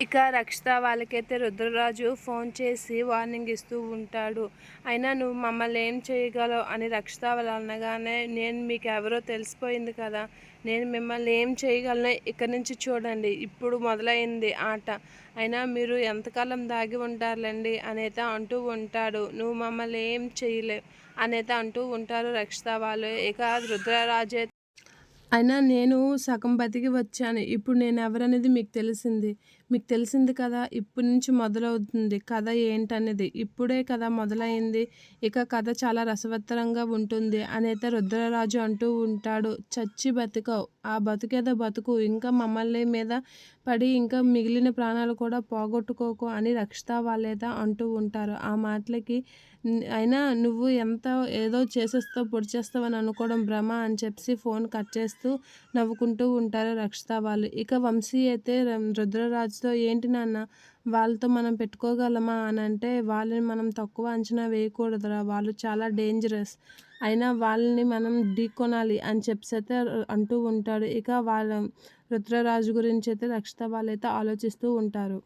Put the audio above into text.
ఇక రక్షిత వాళ్ళకైతే రుద్రరాజు ఫోన్ చేసి వార్నింగ్ ఇస్తూ ఉంటాడు. అయినా నువ్వు మమ్మల్ని ఏం చేయగలవు అని రక్షిత వాళ్ళు అనగానే నేను మీకు ఎవరో తెలిసిపోయింది కదా నేను మిమ్మల్ని ఏం చేయగలను ఇక్కడి నుంచి చూడండి ఇప్పుడు మొదలైంది ఆట. అయినా మీరు ఎంతకాలం దాగి ఉంటారులేండి అనేత అంటూ ఉంటాడు. నువ్వు మమ్మల్ని ఏం చేయలేవు అనేత అంటూ ఉంటారు రక్షిత వాళ్ళు. ఇక రుద్రరాజు అయినా నేను సగం బతికి వచ్చాను. ఇప్పుడు నేను ఎవరనేది మీకు తెలిసింది. మీకు తెలిసింది కదా ఇప్పటి నుంచి మొదలవుతుంది. కథ ఏంటనేది. ఇప్పుడే కదా మొదలైంది. ఇక కథ చాలా రసవత్తరంగా ఉంటుంది. అనేత రుద్రరాజు అంటూ ఉంటాడు చచ్చి బతికవు ఆ బతుకేదో బతుకు ఇంకా మమ్మల్ని మీద పడి ఇంకా మిగిలిన ప్రాణాలు కూడా పోగొట్టుకోకు అని రక్షితా వాళ్ళేదా అంటూ ఉంటారు. ఆ మాటలకి అయినా నువ్వు ఎంత ఏదో చేసేస్తావు పొడి చేస్తావు అని అనుకోవడం భ్రమ అని చెప్పి ఫోన్ కట్ చేస్తూ నవ్వుకుంటూ ఉంటారు రక్షిత వాళ్ళు. ఇక వంశీ అయితే రుద్రరాజుతో ఏంటి నాన్న వాళ్ళతో మనం పెట్టుకోగలమా అని అంటే వాళ్ళని మనం తక్కువ అంచనా వేయకూడదురా. వాళ్ళు చాలా డేంజరస్ అయినా వాళ్ళని మనం ఢీకొనాలి అని చెప్పి అయితే అంటూ ఉంటాడు ఇక వాళ్ళ రుద్రరాజు గురించి అయితే రక్షిత వాళ్ళైతే ఆలోచిస్తూ ఉంటారు.